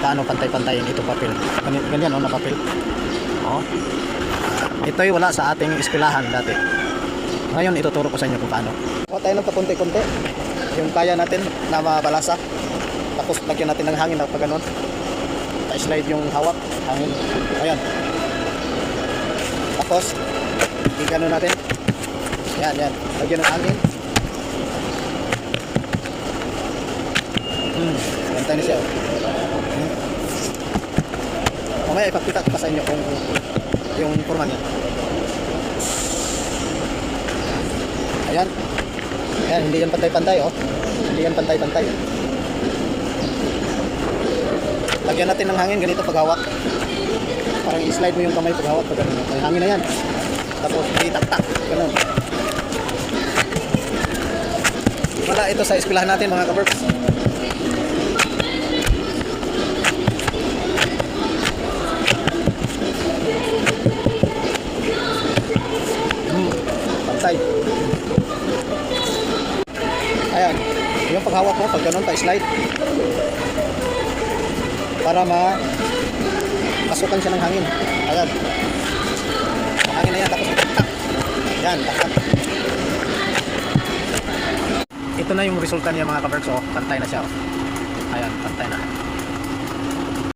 paano pantay-pantayin itong papel. Ganyan, ganyan oh, na papel. Oh. Ito'y wala sa ating eskwelahan dati. Ngayon ituturo ko sa inyo kung paano. Kuha tayo ng pakunti-kunti. Yung kaya natin na mabalasa. Tapos lagyan natin ng hangin na pag ganun. Pa-slide yung hawak. Hangin. Ayan. Tapos, igano natin. Yan, yan. Lagyan ng hangin. Hmm. Gantay na siya. oh. Mamaya ipakita ko pa sa inyo kung yung forma niya. Ayan. Ayan, hindi yan pantay-pantay oh. Hindi yan pantay-pantay. Lagyan natin ng hangin ganito pag hawak. Parang i-slide mo yung kamay pag hawak pag ganun. May hangin na yan. Tapos itak-tak. Ganun. Wala ito sa eskwelahan natin mga kaberks. Pantay. Ayan. Yung paghawak mo, pag ganun, pa-slide. Para ma pasukan siya ng hangin. Ayan. Hangin na yan, tapos tak. Yan, tak. Ito na yung resulta niya mga kaberks. Oh, pantay na siya. Oh. Ayan, pantay na.